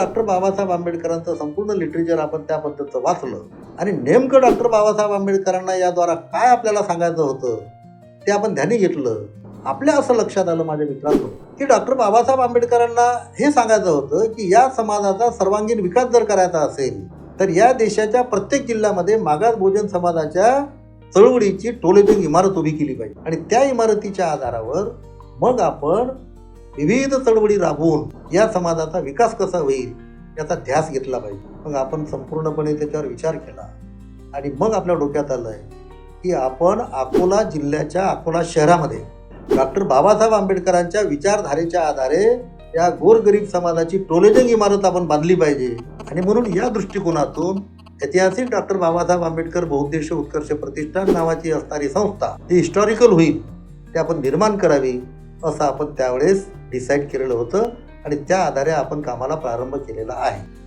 Doctor Babasaheb आंबेडकरांचं संपूर्ण literature आपण त्या पद्धतीचं वाचलं. आणि नेमकं डॉक्टर बाबासाहेब आंबेडकरांना याद्वारा काय आपल्याला सांगायचं होतं ते आपण ध्यानी घेतलं. आपल्या असं लक्षात आलं माझ्या मित्रांनो की डॉक्टर बाबासाहेब आंबेडकरांना हे सांगायचं होतं की या समाजाचा सर्वांगीण विकास जर करायचा असेल तर या देशाच्या प्रत्येक जिल्ह्यामध्ये मागास भोजन समाजाच्या चळवळीची टोलेबिंग इमारत उभी केली पाहिजे. आणि त्या इमारतीच्या आधारावर मग आपण विविध चळवळी राबवून या समाजाचा विकास कसा होईल याचा ध्यास घेतला पाहिजे. मग आपण संपूर्णपणे त्याच्यावर विचार केला आणि मग आपल्या डोक्यात आलं आहे की आपण अकोला जिल्ह्याच्या अकोला शहरामध्ये डॉक्टर बाबासाहेब आंबेडकरांच्या विचारधारेच्या आधारे या गोरगरीब समाजाची टोलेजंग इमारत आपण बांधली पाहिजे. आणि म्हणून या दृष्टिकोनातून ऐतिहासिक डॉक्टर बाबासाहेब आंबेडकर बहुउद्देशीय उत्कर्ष प्रतिष्ठान नावाची असणारी संस्था ती हिस्टॉरिकल होईल. ते आपण निर्माण करावी. असं आपण त्यावेळेस डिसाईड केलेलं होतं आणि त्या आधारे आपण कामाला प्रारंभ केलेला आहे.